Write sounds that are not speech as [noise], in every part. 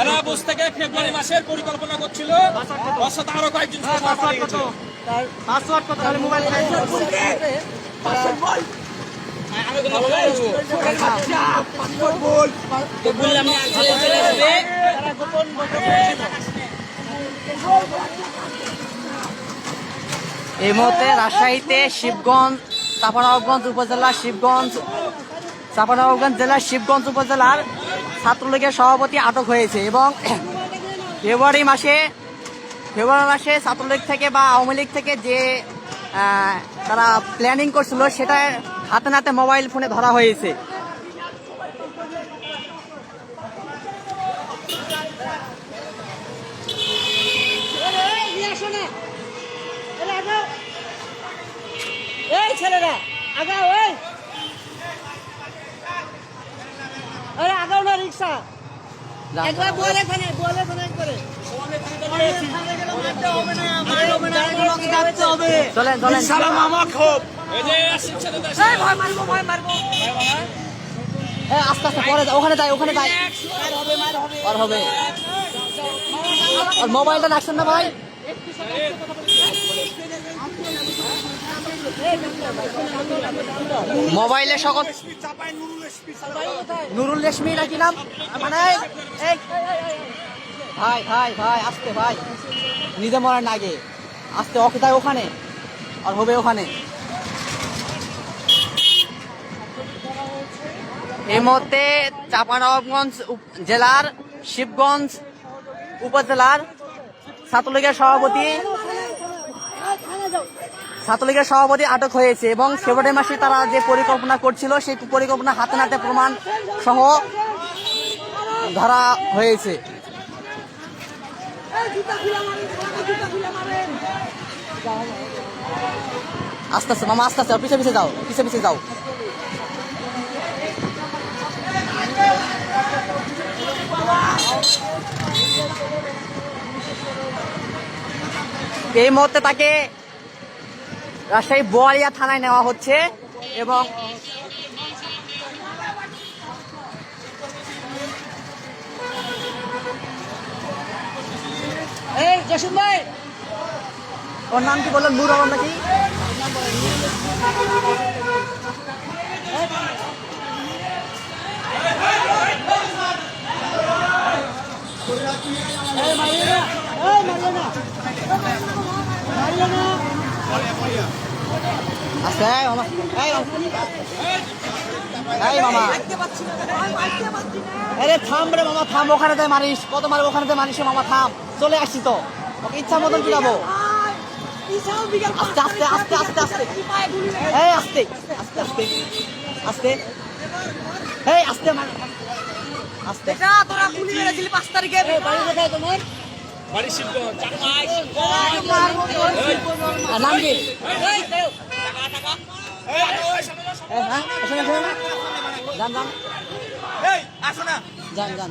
এরা বুঝ থেকে ফেব্রুয়ারি মাসের পরিকল্পনা করছিল। আরও কয়েকজন ছেলে মারা পড়ে গেছে। পাসওয়ার্ড কত? তাহলে মোবাইল বললাম না, চলে আসবে। এই মুহূর্তে রাজশাহীতে শিবগঞ্জ চাপানবাবগঞ্জ উপজেলা শিবগঞ্জ চাপানবাবগঞ্জ জেলার শিবগঞ্জ উপজেলার ছাত্রলীগের সভাপতি আটক হয়েছে এবং [clears throat] ফেব্রুয়ারি মাসে ফেব্রুয়ারি মাসে ছাত্রলীগ থেকে বা আওয়ামী লীগ থেকে যে তারা প্ল্যানিং করছিল সেটা হাতে নাতে মোবাইল ফোনে ধরা হয়েছে। ছেলেরা আগাও এই আরে আগাও না রিক্সা। একবার বলে এখানে বলে এখানে চলেন চলেন। আসছে আস্তে আস্তে পরে ওখানে যাই ওখানে যাই। আর হবে। আর মোবাইলটা রাখছেন না ভাই? মোবাইলে সকল নুরুল রেশমি নাকি নাম? মানে ভাই ভাই ভাই, আসতে, ভাই। নিজে মরার না আগে। আসতে ওকে তাই ওখানে। আর হবে ওখানে। এই মুহূর্তে চাঁপানবাবগঞ্জ জেলার শিবগঞ্জ উপজেলার ছাত্রলীগের সভাপতি ছাত্রলীগের সভাপতি আটক হয়েছে এবং ফেব্রুয়ারি মাসে তারা যে পরিকল্পনা করছিল, সেই পরিকল্পনা হাতে নাতে প্রমাণ সহ ধরা হয়েছে। আস্তে আস্তে, মামা, আস্তে আস্তে, পিছে পিছে যাও, পিছে পিছে যাও। এই মুহূর্তে তাকে রাজশাহী বোয়ালিয়া থানায় নেওয়া হচ্ছে এবং এই ভাই, ওর নাম কি বললেন? নূর আলম নাকি? এই মারিও না। আস্তে এই মামা এই এই মামা। আরে থাম রে মামা থাম ওখানে দেয় মারিস কত মারবে ওখানে দেয় মারিস মামা থাম। চলে আসছি তো। ওকে ইচ্ছা মতন পিলাবো আস্তে আস্তে আস্তে আস্তে আস্তে। এই আস্তে আস্তে আস্তে আস্তে। এই আস্তে মার আস্তে। তোরা গুলি মেরেছিলি পাঁচ তারিখে। বাড়ি কোথায় তোমার? বাড়ি নাম কি যান যান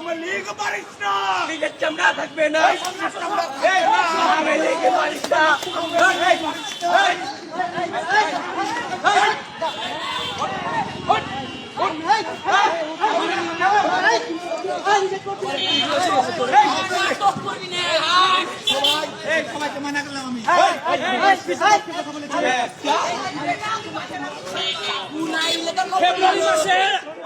এখানে নামা এই না এই না এই ভাই এই ভাই চালো রে চালো নিজের চামড়া থাকবে না আওয়ামী লীগের পারিস না ফেব্রুয়ারি মাসে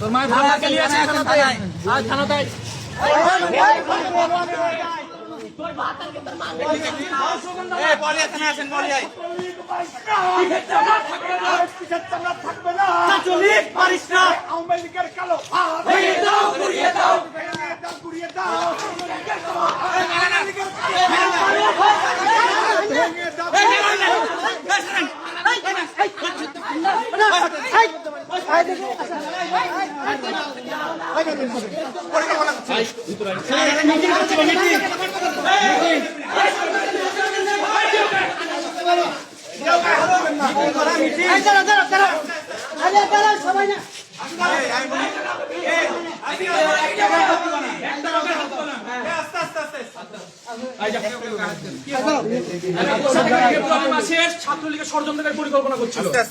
এই, একদম থানাকে নিয়ে আসেন থানাতে আর থানাতে এই, সবাই না এই, আমি বলি। এই, আপনি আস্তে, আস্তে, আস্তে, আস্তে। ফেব্রুয়ারি মাসে ছাত্রলীগের ষড়যন্ত্রের পরিকল্পনা করছিল দেখ,